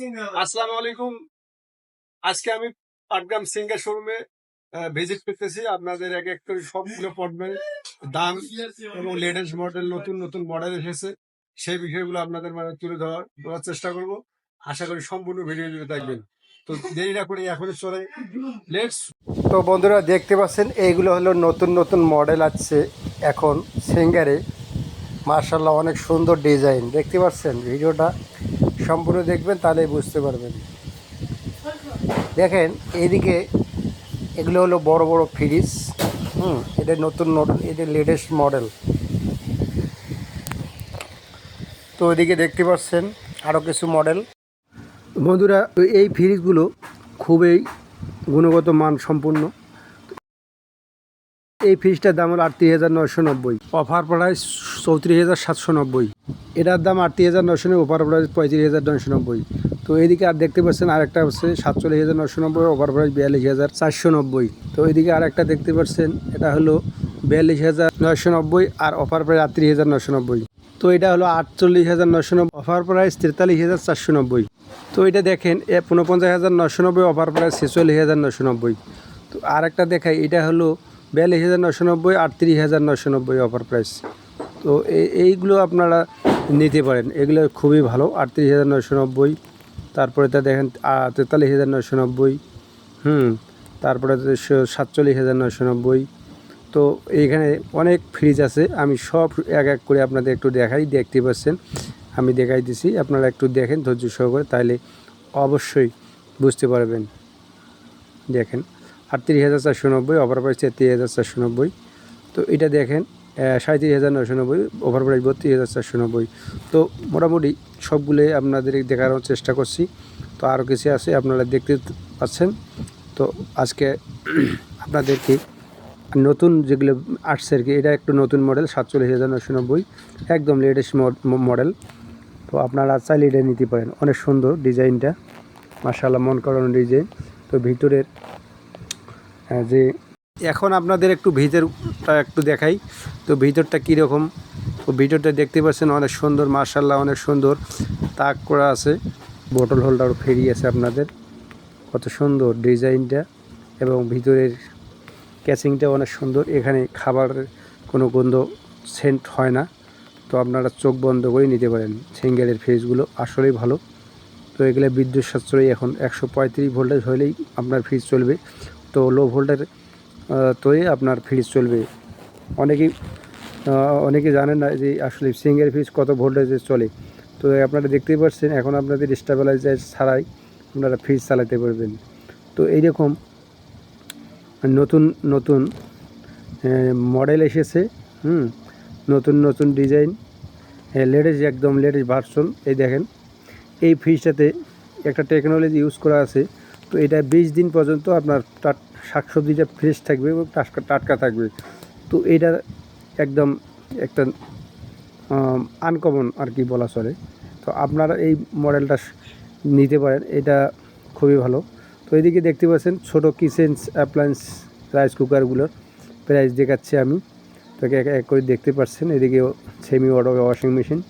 আসসালামু আলাইকুম আজকে আমি পাটগ্রাম সিঙ্গার শোরুমে ভিজিট করতেছি। আপনাদের এক এক করে সবগুলো পণ্যের দাম এবং লেটেস্ট মডেল নতুন নতুন মডেল এসেছে। সেই বিষয়গুলো আপনাদের মানে তুলে ধরার দেওয়ার চেষ্টা করব। আশা করি সম্পূর্ণ ভিডিও জুড়ে থাকবেন। তো দেরি না করে এখনই চলে লেটস তো বন্ধুরা, দেখতে পাচ্ছেন, এইগুলো হলো নতুন নতুন মডেল আছে এখন সিঙ্গারে। মার্শাল্লাহ অনেক সুন্দর ডিজাইন দেখতে পাচ্ছেন, ভিডিওটা সম্পূর্ণ দেখবেন, তাহলেই বুঝতে পারবেন। দেখেন এদিকে এগুলো হলো বড় বড় ফ্রিজ, হুম, এটা নতুন নতুন এটা লেটেস্ট মডেল। তো ওইদিকে দেখতে পাচ্ছেন আরও কিছু মডেল। বন্ধুরা এই ফ্রিজগুলো খুবই গুণগত মান সম্পূর্ণ। এই ফ্রিজটার দাম হলো আটত্রিশ হাজার নয়শো নব্বই। অফার প্রাইস চৌত্রিশ হাজার সাতশো নব্বই। এটার দাম আটত্রিশ হাজার নয়শো নব্বই অফার প্রাইস পঁয়ত্রিশ হাজার নয়শো নব্বই তো এইদিকে আর দেখতে পাচ্ছেন আরেকটা হচ্ছে সাতচল্লিশ হাজার নয়শো নব্বই অফার প্রাইস বিয়াল্লিশ হাজার চারশো নব্বই তো এইদিকে আরেকটা দেখতে পাচ্ছেন এটা হলো বিয়াল্লিশ হাজার নয়শো নব্বই আর অফার প্রাইস আটত্রিশ হাজার নয়শো নব্বই তো এটা হলো আটচল্লিশ হাজার নয়শো নব্বই অফার প্রাইস তেতাল্লিশ হাজার চারশো নব্বই তো এটা দেখেন এ পঁনপঞ্চাশ হাজার নশো নব্বই অফার প্রাইস ছেচল্লিশ হাজার নশো নব্বই তো আর একটা দেখাই এটা হলো বিয়াল্লিশ হাজার নশো নব্বই আটত্রিশ হাজার নশো নব্বই অফার প্রাইস তো এই- এইগুলো আপনারা নিতে পারেন। এগুলো খুবই ভালো, আটত্রিশ হাজার নয়শো নব্বই। তারপরে তা দেখেন তেতাল্লিশ হাজার নয়শো নব্বই। হুম, তারপরে সাতচল্লিশ হাজার নয়শো নব্বই। তো এইখানে অনেক ফ্রিজ আছে, আমি সব এক এক করে আপনাদের একটু দেখাই, দেখতে পাচ্ছেন? আমি দেখাই দিছি, আপনারা একটু দেখেন, ধৈর্য সহকারে তাহলে অবশ্যই বুঝতে পারবেন। দেখেন, আটত্রিশ হাজার চারশো নব্বই ওভার প্রাইস তেত্রিশ হাজার চারশো নব্বই। তো এটা দেখেন সাঁত্রিশ হাজার নশো নব্বই ওভার প্রাইস বত্রিশ হাজার চারশো নব্বই। তো মোটামুটি সবগুলোই আপনাদের দেখানোর চেষ্টা করছি। তো আরও কিছু আছে আপনারা দেখতে পাচ্ছেন। তো আজকে আপনাদেরকে নতুন যেগুলো আসছে আর কি, এটা একটু নতুন মডেল সাতচল্লিশ হাজার নশো নব্বই, একদম লেটেস্ট মডেল তো আপনারা চাইলে এটা নিতে পারেন, অনেক সুন্দর ডিজাইনটা। মার্শাল্লাহ মন করানো ডিজাইন। তো ভিতরের যে এখন আপনাদের একটু ভিতরটা একটু দেখাই। তো ভিতরটা কীরকম? তো ভিতরটা দেখতে পাচ্ছেন অনেক সুন্দর মার্শাল্লাহ অনেক সুন্দর। তাক করা আছে বোটল হোল্ডার ফেরি আছে আপনাদের। কত সুন্দর ডিজাইনটা এবং ভিতরের ক্যাচিংটা অনেক সুন্দর। এখানে খাবারের কোনো গন্ধ সেন্ট হয় না। তো আপনারা চোখ বন্ধ করে নিতে পারেন সিঙ্গেলের ফ্রিজগুলো, আসলেই ভালো। তো এগুলো বিদ্যুৎ সাশ্রয়ী, এখন একশো পঁয়ত্রিশ ভোল্টেজ হলেই আপনার ফ্রিজ চলবে। তো লো ভোল্টের তোই আপনার ফ্রিজ চলবে। অনেকেই অনেকে জানেন না যে আসলে সিঙ্গেল ফ্রিজ কত ভোল্টেজে চলে। তো আপনারা দেখতেই পাচ্ছেন এখন আপনাদের স্টেবিলাইজার ছাড়াই আপনারা ফ্রিজ চালাতে পারবেন। তো এইরকম নতুন নতুন মডেল এসেছে, হুম? নতুন নতুন ডিজাইন লেটেস্ট একদম লেটেস্ট ভার্সন এই দেখেন। এই ফ্রিজটাতে একটা টেকনোলজি ইউজ করা আছে। তো এটা বিশ দিন পর্যন্ত আপনার শাকসবজিটা ফ্রেশ থাকবে এবং টাটকা টাটকা থাকবে। তো এটা একদম একটা আনকমন আর কি বলা চলে। তো আপনারা এই মডেলটা নিতে পারেন, এটা খুবই ভালো। তো এদিকে দেখতে পাচ্ছেন ছোটো কিচেন অ্যাপ্লায়েন্স রাইস কুকারগুলোর প্রাইস দেখাচ্ছি আমি। তোকে এক এক করে দেখতে পাচ্ছেন এদিকে সেমি অটো ওয়াশিং মেশিন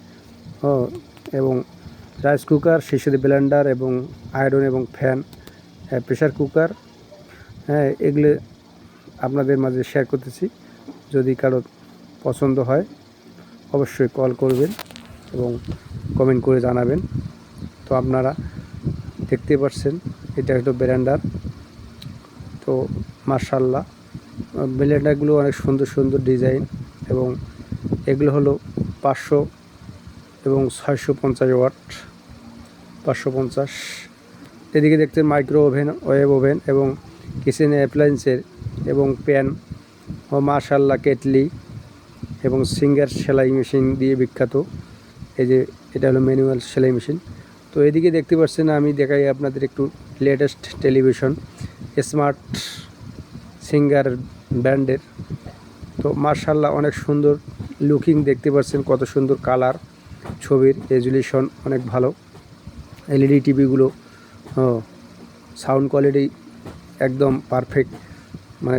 ও, এবং রাইস কুকার সেই ব্লেন্ডার এবং আয়রন এবং ফ্যান প্রেশার কুকার হ্যাঁ এগুলো আপনাদের মাঝে শেয়ার করতেছি। যদি কারও পছন্দ হয়, অবশ্যই কল করবেন এবং কমেন্ট করে জানাবেন। তো আপনারা দেখতে পাচ্ছেন এটা হলো ব্র্যান্ডার তো মার্শাল্লাহ ব্লেন্ডারগুলো অনেক সুন্দর সুন্দর ডিজাইন এবং এগুলো হলো পাঁচশো এবং ছয়শো পঞ্চাশ ওয়াট, পাঁচশো পঞ্চাশ। এদিকে দেখতে মাইক্রো ওভেন ওয়েব ওভেন এবং কিচেন অ্যাপ্লায়েন্সের এবং প্যান ও মার্শাল্লাহ কেটলি এবং সিঙ্গার সেলাই মেশিন দিয়ে বিখ্যাত। এই যে এটা হলো ম্যানুয়াল সেলাই মেশিন। তো এদিকে দেখতে পাচ্ছেন আমি দেখাই আপনাদের একটু লেটেস্ট টেলিভিশন স্মার্ট সিঙ্গার ব্র্যান্ডের। তো মার্শাল্লাহ অনেক সুন্দর লুকিং দেখতে পাচ্ছেন, কত সুন্দর কালার ছবির রেজুলেশন অনেক ভালো। এলইডি টিভিগুলো সাউন্ড কোয়ালিটি একদম পারফেক্ট মানে